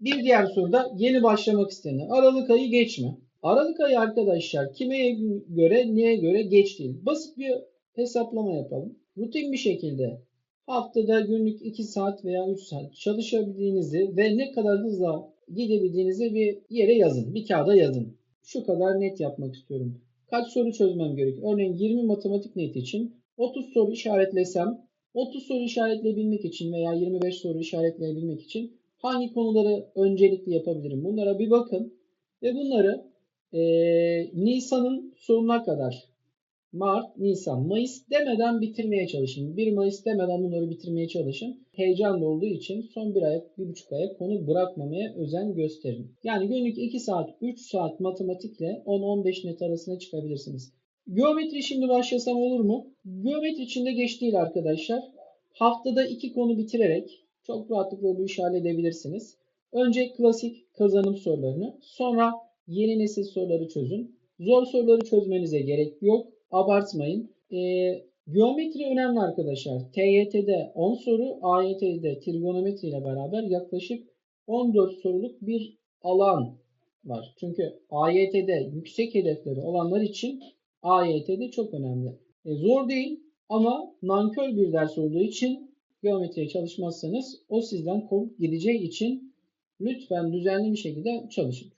Bir diğer soruda yeni başlamak istenen Aralık ayı geçme. Aralık ayı arkadaşlar kime göre neye göre geç değil. Basit bir hesaplama yapalım. Rutin bir şekilde haftada günlük 2 saat veya 3 saat çalışabildiğinizi ve ne kadar hızla gidebildiğinizi bir yere yazın. Bir kağıda yazın. Şu kadar net yapmak istiyorum. Kaç soru çözmem gerekiyor? Örneğin 20 matematik net için 30 soru işaretlesem 30 soru işaretleyebilmek için veya 25 soru işaretleyebilmek için hangi konuları öncelikli yapabilirim? Bunlara bir bakın ve bunları e, Nisan'ın sonuna kadar Mart, Nisan, Mayıs demeden bitirmeye çalışın. 1 Mayıs demeden bunları bitirmeye çalışın. Heyecanlı olduğu için son bir ay, bir buçuk aya konu bırakmamaya özen gösterin. Yani günlük 2 saat, 3 saat matematikle 10-15 net arasına çıkabilirsiniz. Geometri şimdi başlasam olur mu? Geometri içinde geç değil arkadaşlar. Haftada 2 konu bitirerek çok rahatlıkla bu işi halledebilirsiniz. Önce klasik kazanım sorularını, sonra yeni nesil soruları çözün. Zor soruları çözmenize gerek yok. Abartmayın. Ee, geometri önemli arkadaşlar. TYT'de 10 soru, AYT'de trigonometri ile beraber yaklaşık 14 soruluk bir alan var. Çünkü AYT'de yüksek hedefleri olanlar için AYT'de çok önemli. E, zor değil ama nankör bir ders olduğu için geometriye çalışmazsanız o sizden kopup gideceği için lütfen düzenli bir şekilde çalışın.